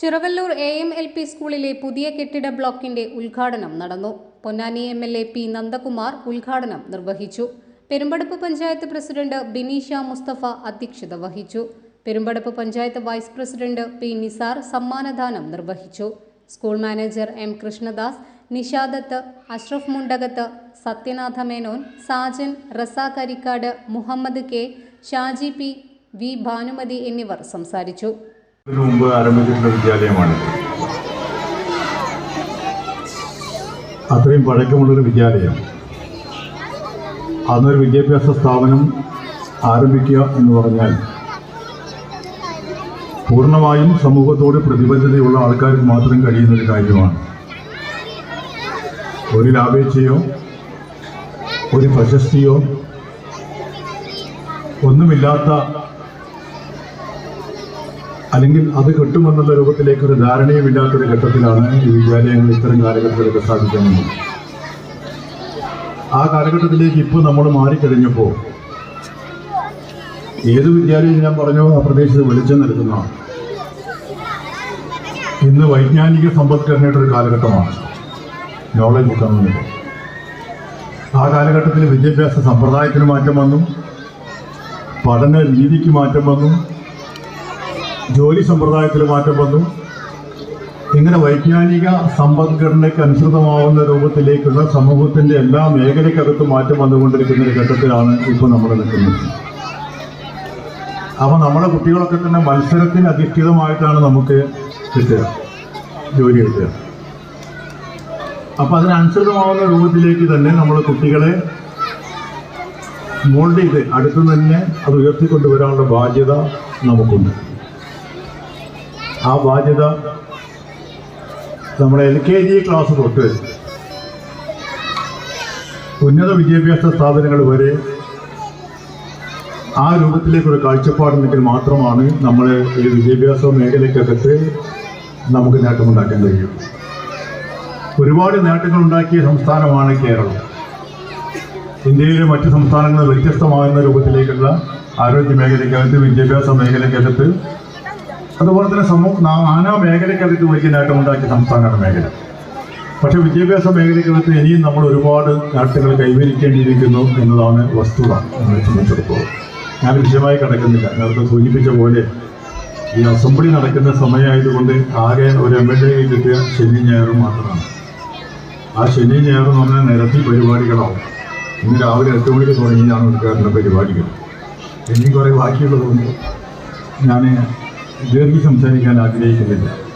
Chiravallur A M L P സ്കൂളിലെ പുതിയ കെട്ടിട ബ്ലോക്കിന്റെ ഉദ്ഘാടനം നടന്നു. Ponnani M L A P Nandakumar ഉദ്ഘാടനം നിർവഹിച്ചു. പെരുമ്പടപ്പ് പഞ്ചായത്ത് പ്രസിഡന്റ് ബിനീഷ മുസ്തഫ അധ്യക്ഷത വഹിച്ചു. Perumbadappu panchayat vice president P Nisar സമ്മാനദാനം നിർവഹിച്ചു. School manager M Krishnadas Nishadath Ashraf Mundakath Sathyanatha Menon Sajan Razak Arikkad Muhammad K Shaji P V Bhanumathi എന്നിവർ സംസാരിച്ചു. മുമ്പ് ആരംഭിച്ചിട്ടുള്ള വിദ്യാലയമാണ്. അത്രയും പഴക്കമുള്ളൊരു വിദ്യാലയം. അന്നൊരു വിദ്യാഭ്യാസ സ്ഥാപനം ആരംഭിക്കുക എന്ന് പറഞ്ഞാൽ പൂർണമായും സമൂഹത്തോട് പ്രതിബദ്ധതയുള്ള ആൾക്കാർക്ക് മാത്രം കഴിയുന്ന ഒരു കാര്യമാണ്. ഒരു ലാഭേച്ഛയോ ഒരു പ്രശസ്തിയോ ഒന്നുമില്ലാത്ത അല്ലെങ്കിൽ അത് കിട്ടുമെന്നുള്ള രൂപത്തിലേക്ക് ഒരു ധാരണയും ഇല്ലാത്തൊരു ഘട്ടത്തിലാണ് ഈ വിദ്യാലയങ്ങൾ ഇത്തരം കാലഘട്ടത്തിലൊക്കെ സ്ഥാപിക്കുന്നത് ആ കാലഘട്ടത്തിലേക്ക് ഇപ്പോൾ നമ്മൾ മാറിക്കഴിഞ്ഞപ്പോൾ ഏത് വിദ്യാലയം ഞാൻ പറഞ്ഞു ആ പ്രദേശത്ത് വെളിച്ചം നൽകുന്ന ഇന്ന് വൈജ്ഞാനിക സമ്പദ്ഘടനയുടെ ഒരു കാലഘട്ടമാണ്. നോളജ് ഇക്കോണമി ആ കാലഘട്ടത്തിൽ വിദ്യാഭ്യാസ സമ്പ്രദായത്തിന് മാറ്റം വന്നു. പഠന രീതിക്ക് മാറ്റം വന്നു. ജോലി സമ്പ്രദായത്തിൽ മാറ്റം വന്നു. ഇങ്ങനെ വൈജ്ഞാനിക സമ്പദ്ഘടനയ്ക്ക് അനുസൃതമാവുന്ന രൂപത്തിലേക്കുള്ള സമൂഹത്തിന്റെ എല്ലാ മേഖലയ്ക്കകത്ത് മാറ്റം വന്നുകൊണ്ടിരിക്കുന്ന ഒരു ഘട്ടത്തിലാണ് ഇപ്പോൾ നമ്മൾ നിൽക്കുന്നത്. അപ്പോൾ നമ്മുടെ കുട്ടികളൊക്കെ തന്നെ മത്സരത്തിന് അധിഷ്ഠിതമായിട്ടാണ് നമുക്ക് കിട്ടുക ജോലി കിട്ടുക. അപ്പോൾ അതിനനുസൃതമാവുന്ന രൂപത്തിലേക്ക് തന്നെ നമ്മൾ കുട്ടികളെ മോൾഡ് ചെയ്ത് അടുത്തു തന്നെ അത് ഉയർത്തിക്കൊണ്ടുവരാനുള്ള ബാധ്യത നമുക്കുണ്ട്. ആ ബാധ്യത നമ്മുടെ എൽ കെ ജി ക്ലാസ് തൊട്ട് ഉന്നത വിദ്യാഭ്യാസ സ്ഥാപനങ്ങൾ വരെ ആ രൂപത്തിലേക്കൊരു കാഴ്ചപ്പാടുണ്ടെങ്കിൽ മാത്രമാണ് നമ്മൾ ഈ വിദ്യാഭ്യാസ മേഖലയ്ക്കകത്ത് നമുക്ക് നേട്ടമുണ്ടാക്കാൻ കഴിയും ഒരുപാട് നേട്ടങ്ങൾ ഉണ്ടാക്കിയ സംസ്ഥാനമാണ് കേരളം. ഇന്ത്യയിലെ മറ്റ് സംസ്ഥാനങ്ങളിൽ വ്യത്യസ്തമാകുന്ന രൂപത്തിലേക്കുള്ള ആരോഗ്യ മേഖലയ്ക്കകത്ത് വിദ്യാഭ്യാസ മേഖലയ്ക്കകത്ത് അതുപോലെ തന്നെ സമൂഹ നാനാ മേഖലയ്ക്കകത്ത് വലിയ നേട്ടമുണ്ടാക്കിയ സംസ്ഥാനമാണ് മേഖല. പക്ഷേ വിദ്യാഭ്യാസ മേഖലയ്ക്കകത്ത് ഇനിയും നമ്മൾ ഒരുപാട് നേട്ടങ്ങൾ കൈവരിക്കേണ്ടിയിരിക്കുന്നു എന്നതാണ് വസ്തുത നമ്മളെ സംബന്ധിച്ചിടത്തോളം. ഞാൻ വിഷയമായി കിടക്കുന്നില്ല. നേരത്തെ സൂചിപ്പിച്ച പോലെ ഈ അസംബ്ലി നടക്കുന്ന സമയമായതുകൊണ്ട് ആകെ ഒരു എം എൽ എ കിട്ടിയ ശനി ഞായറും മാത്രമാണ്. ആ ശനി ഞായറും പറഞ്ഞാൽ നിരത്തി പരിപാടികളാവും. ഇന്ന് രാവിലെ എട്ട് മണിക്ക് തുടങ്ങിയാണ് ഉദ്ഘാടന പരിപാടികൾ. എനിക്ക് കുറേ ബാക്കിയുള്ളതുകൊണ്ട് ഞാൻ ദീർഘി സംസാരിക്കാൻ ആഗ്രഹിക്കുന്നില്ല.